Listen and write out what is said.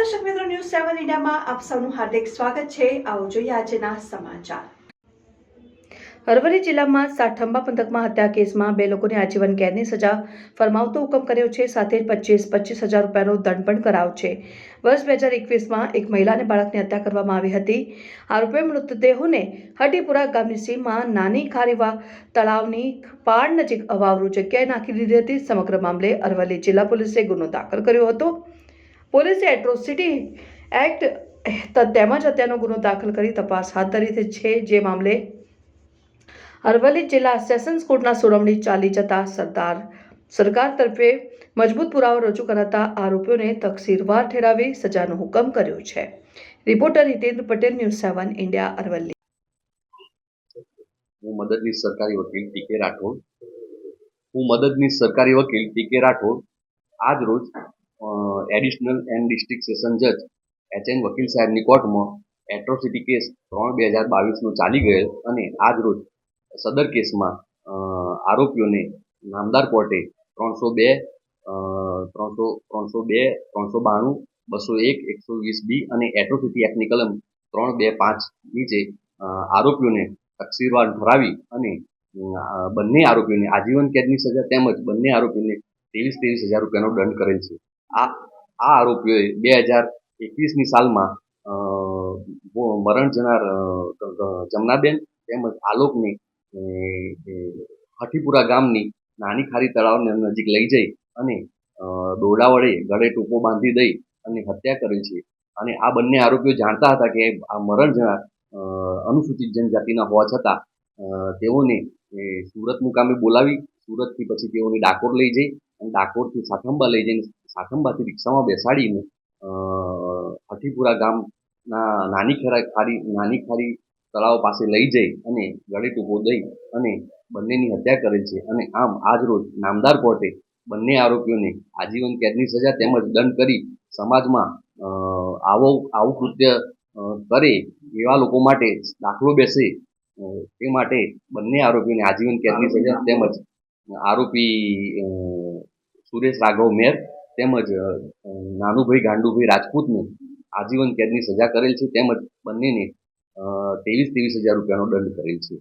સેવન ઇન્ડિયામાં આપ સૌનું હાર્દિક સ્વાગત છે. આવો જોઈએ આજના સમાચાર. અરવલ્લી જિલ્લામાં સાઠંબા પંથકમાં હત્યા કેસમાં બે લોકોને આજીવન કેદની સજા ફરમાવતો હુકમ કર્યો છે. સાથે પચીસ પચીસ હજાર રૂપિયાનો દંડ પણ કરાયો છે. વર્ષ બે હજાર એકવીસમાં એક મહિલા અને બાળકની હત્યા કરવામાં આવી હતી. આરોપીએ મૃતદેહોને હટીપુરા ગામની સીમમાં નાની ખારીવા તળાવની પાળ નજીક અવાવરૂ જગ્યાએ નાખી દીધી હતી. સમગ્ર મામલે અરવલ્લી જિલ્લા પોલીસે ગુનો દાખલ કર્યો હતો. પોલીસે એટ્રોસિટી એક્ટ તેમજ હત્યાનો ગુનો દાખલ કરી તપાસ હાથ ધરી છે જે મામલે અરવલ્લી જિલ્લા સેશન્સ કોર્ટના સુનાવણી ચાલી જતા સરદાર સરકાર તરફે મજબૂત પુરાવો રજૂ કરાતા આરોપીઓને તકસીરવાર ઠેરાવી સજાનો હુકમ કર્યો છે. Reporter Hitendra Patel, news seven India, Aravalli. હું મદદનીશ સરકારી વકીલ ટી કે રાઠોડ. હું મદદનીશ સરકારી વકીલ ટી કે રાઠોડ. આજ રોજ એડિશનલ એન્ડ ડિસ્ટ્રિક્ટ સેશન જજ એચ એન વકીલ સાહેબની કોર્ટમાં એટ્રોસિટી કેસ ત્રણ બે હજાર બાવીસનો ચાલી ગયેલ અને આજ રોજ સદર કેસમાં આરોપીઓને નામદાર કોર્ટે ત્રણસો બે ત્રણસો ત્રણસો બે, ત્રણસો બાણું, બસો એક, એકસો વીસ બી અને એટ્રોસિટી એક્ટની કલમ ત્રણ બે પાંચ નીચે આરોપીઓને તકસીરવાર ઠરાવી અને બંને આરોપીઓને આજીવન કેદની સજા તેમજ બંને આરોપીઓને ત્રેવીસ ત્રેવીસ હજાર રૂપિયાનો દંડ કરેલ છે. આ આ આરોપીઓએ બે હજાર એકવીસની સાલમાં મરણ જનાર જમનાબેન તેમજ આલોકને હઠીપુરા ગામની નાની ખારી તળાવને નજીક લઈ જઈ અને દોરડા વડે ગળે ટૂંકો બાંધી દઈ અને હત્યા કરી છે. અને આ બંને આરોપીઓ જાણતા હતા કે આ મરણ જનાર અનુસૂચિત જનજાતિના હોવા છતાં તેઓને સુરત મુકામે બોલાવી, સુરતથી પછી તેઓને ડાકોર લઈ જઈ અને ડાકોરથી સાઠંબા લઈ જઈને સાઠંબાથી રિક્ષામાં બેસાડીને હઠીપુરા ગામના નાની ખેરા ખારી નાની ખારી તળાવ પાસે લઈ જઈ અને ગળે ટૂંકો દઈ અને બંનેની હત્યા કરેલ છે. અને આમ આજ રોજ નામદાર કોર્ટે બંને આરોપીઓને આજીવન કેદની સજા તેમજ દંડ કરી સમાજમાં આવો, આવું કૃત્ય કરે એવા લોકો માટે દાખલો બેસે તે માટે બંને આરોપીઓને આજીવન કેદની સજા તેમજ આરોપી સુરેશ રાઘવ મેર તેમજ નાનુભાઈ ગાંડુભાઈ રાજપૂતને આજીવન કેદની સજા કરેલ છે. તેમજ બંનેને ત્રેવીસ ત્રેવીસ હજાર રૂપિયાનો દંડ કરેલ છે.